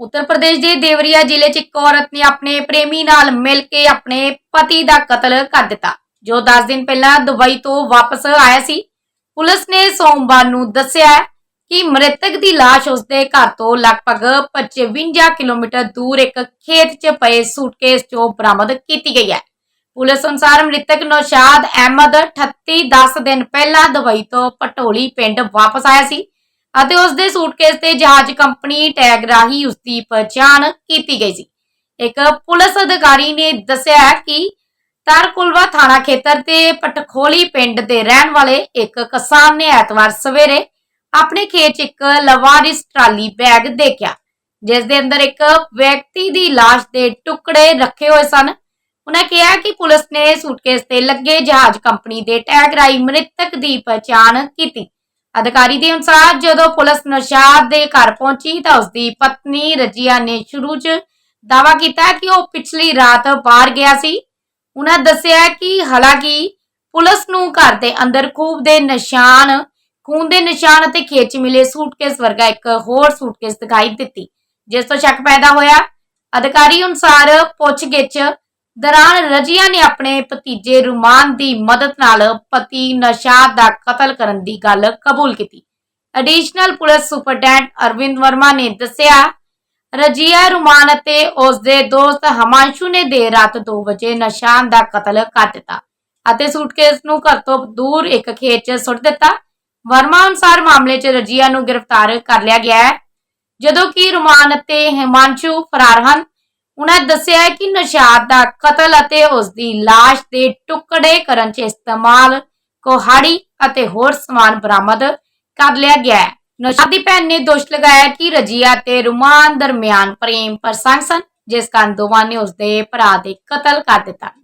ਉੱਤਰ ਪ੍ਰਦੇਸ਼ ਦੇ ਦੇਵਰੀਆ ਜ਼ਿਲ੍ਹੇ 'ਚ ਇੱਕ ਔਰਤ ਨੇ ਆਪਣੇ ਪ੍ਰੇਮੀ ਨਾਲ ਮਿਲ ਕੇ ਆਪਣੇ ਪਤੀ ਦਾ ਕਤਲ ਕਰ ਦਿੱਤਾ, ਜੋ 10 ਦਿਨ ਪਹਿਲਾਂ ਦੁਬਈ ਤੋਂ ਵਾਪਸ ਆਇਆ ਸੀ। ਪੁਲਿਸ ਨੇ ਸੋਮਵਾਰ ਨੂੰ ਦੱਸਿਆ ਕਿ ਮ੍ਰਿਤਕ ਦੀ ਲਾਸ਼ ਉਸਦੇ ਘਰ ਤੋਂ ਲਗਭਗ 55 ਕਿਲੋਮੀਟਰ ਦੂਰ ਇੱਕ ਖੇਤ 'ਚ ਪਏ ਸੂਟਕੇਸ 'ਚੋਂ ਬਰਾਮਦ ਕੀਤੀ ਗਈ ਹੈ। ਪੁਲਿਸ ਅਨੁਸਾਰ ਮ੍ਰਿਤਕ ਨੌਸ਼ਾਦ ਅਹਿਮਦ 38 10 ਦਿਨ ਪਹਿਲਾਂ ਦੁਬਈ ਤੋਂ ਪਟੋਲੀ ਪਿੰਡ ਵਾਪਸ ਆਇਆ ਸੀ। ਅਤੇ ਉਸ ਦੇ ਸੂਟਕੇਸ ਤੇ ਜਹਾਜ਼ ਕੰਪਨੀ ਟੈਗ ਰਾਹੀਂ ਉਸ ਦੀ ਪਛਾਣ ਕੀਤੀ ਗਈ ਸੀ। ਇੱਕ ਪੁਲਿਸ ਅਧਿਕਾਰੀ ਨੇ ਦੱਸਿਆ ਕਿ ਤਾਰਕੁਲਵਾ ਥਾਣਾ ਖੇਤਰ ਤੇ ਪਟਖੋਲੀ ਪਿੰਡ ਦੇ ਰਹਿਣ ਵਾਲੇ ਇੱਕ ਕਿਸਾਨ ਨੇ ਐਤਵਾਰ ਸਵੇਰੇ ਆਪਣੇ ਖੇਤ 'ਚ ਇੱਕ ਲਵਾਰਿਸ ਟਰਾਲੀ ਬੈਗ ਦੇਖਿਆ, ਜਿਸ ਦੇ ਅੰਦਰ ਇੱਕ ਵਿਅਕਤੀ ਦੀ ਲਾਸ਼ ਦੇ ਟੁਕੜੇ ਰੱਖੇ ਹੋਏ ਸਨ। ਉਹਨਾਂ ਕਿਹਾ ਕਿ ਪੁਲਿਸ ਨੇ ਸੂਟਕੇਸ ਤੇ ਲੱਗੇ ਜਹਾਜ਼ ਕੰਪਨੀ ਦੇ ਟੈਗ ਰਾਹੀਂ ਮ੍ਰਿਤਕ ਦੀ ਪਛਾਣ ਕੀਤੀ। ਅਧਿਕਾਰੀ ਦੇ ਅਨੁਸਾਰ ਜਦੋਂ ਪੁਲਿਸ ਨਸ਼ਾਦ ਦੇ ਘਰ ਪਹੁੰਚੀ ਤਾਂ ਉਸ ਦੀ ਪਤਨੀ ਰਜੀਆ ਨੇ ਸ਼ੁਰੂ 'ਚ ਦਾਵਾ ਕੀਤਾ ਕਿ ਉਹ ਪਿਛਲੀ ਰਾਤ ਬਾਹਰ ਗਿਆ ਸੀ। ਉਹਨਾਂ ਦੱਸਿਆ ਕਿ ਹਾਲਾਂਕਿ ਪੁਲਿਸ ਨੂੰ ਘਰ ਦੇ ਅੰਦਰ ਖੂਬ ਦੇ ਨਿਸ਼ਾਨ, ਖੂਨ ਦੇ ਨਿਸ਼ਾਨ ਅਤੇ ਖੇਚ ਮਿਲੇ ਸੂਟਕੇਸ ਵਰਗਾ ਇੱਕ ਹੋਰ ਸੂਟਕੇਸ ਦਿਖਾਈ ਦਿੱਤੀ, ਜਿਸ ਤੋਂ ਸ਼ੱਕ ਪੈਦਾ ਹੋਇਆ। ਅਧਿਕਾਰੀ ਅਨੁਸਾਰ ਪੁੱਛਗਿੱਛ ਦੌਰਾਨ ਰਜੀਆ ਨੇ ਆਪਣੇ ਭਤੀਜੇ ਰੁਮਾਨ ਦੀ ਮਦਦ ਨਾਲ ਪਤੀ ਨਸ਼ਾਦ ਦਾ ਕਤਲ ਕਰਨ ਦੀ ਗੱਲ ਕਬੂਲ ਕੀਤੀ। Additional police superintendent Arvind Verma ਨੇ ਦੱਸਿਆ, ਰਜੀਆ ਰੁਮਾਨ ਅਤੇ ਉਸ ਦੇ ਦੋਸਤ ਹਮਾਂਸ਼ੂ ਨੇ ਦੇਰ ਰਾਤ 2 ਵਜੇ ਨਸ਼ਾਨ ਦਾ ਕਤਲ ਕਰ ਦਿੱਤਾ ਅਤੇ ਸੂਟਕੇਸ ਨੂੰ ਘਰ ਤੋਂ ਦੂਰ ਇੱਕ ਖੇਤ 'ਚ ਸੁੱਟ ਦਿੱਤਾ। ਵਰਮਾ ਅਨੁਸਾਰ ਮਾਮਲੇ 'ਚ ਰਜੀਆ ਨੂੰ ਗ੍ਰਿਫਤਾਰ ਕਰ ਲਿਆ ਗਿਆ ਹੈ, ਜਦੋਂ ਕਿ ਰੁਮਾਨ ਅਤੇ ਹਿਮਾਂਸ਼ੂ ਫਰਾਰ ਹਨ। ਉਹਨਾਂ ਦੱਸਿਆ ਕਿ ਨਸ਼ਾਦ ਦਾ ਕਤਲ ਅਤੇ ਉਸ ਦੀ ਲਾਸ਼ ਦੇ ਟੁਕੜੇ ਕਰਨ 'ਚ ਇਸਤੇਮਾਲ, ਕੁਹਾੜੀ ਅਤੇ ਹੋਰ ਸਮਾਨ ਬਰਾਮਦ ਕਰ ਲਿਆ ਗਿਆ ਹੈ। ਨਸ਼ਾਦ ਦੀ ਭੈਣ ਨੇ ਦੋਸ਼ ਲਗਾਇਆ ਕਿ ਰਜੀਆ ਤੇ ਰੁਮਾਨ ਦਰਮਿਆਨ ਪ੍ਰੇਮ ਪ੍ਰਸੰਗ ਸਨ, ਜਿਸ ਕਾਰਨ ਦੋਵਾਂ ਨੇ ਉਸ ਦੇ ਭਰਾ ਦੇ ਕਤਲ ਕਰ ਦਿੱਤਾ।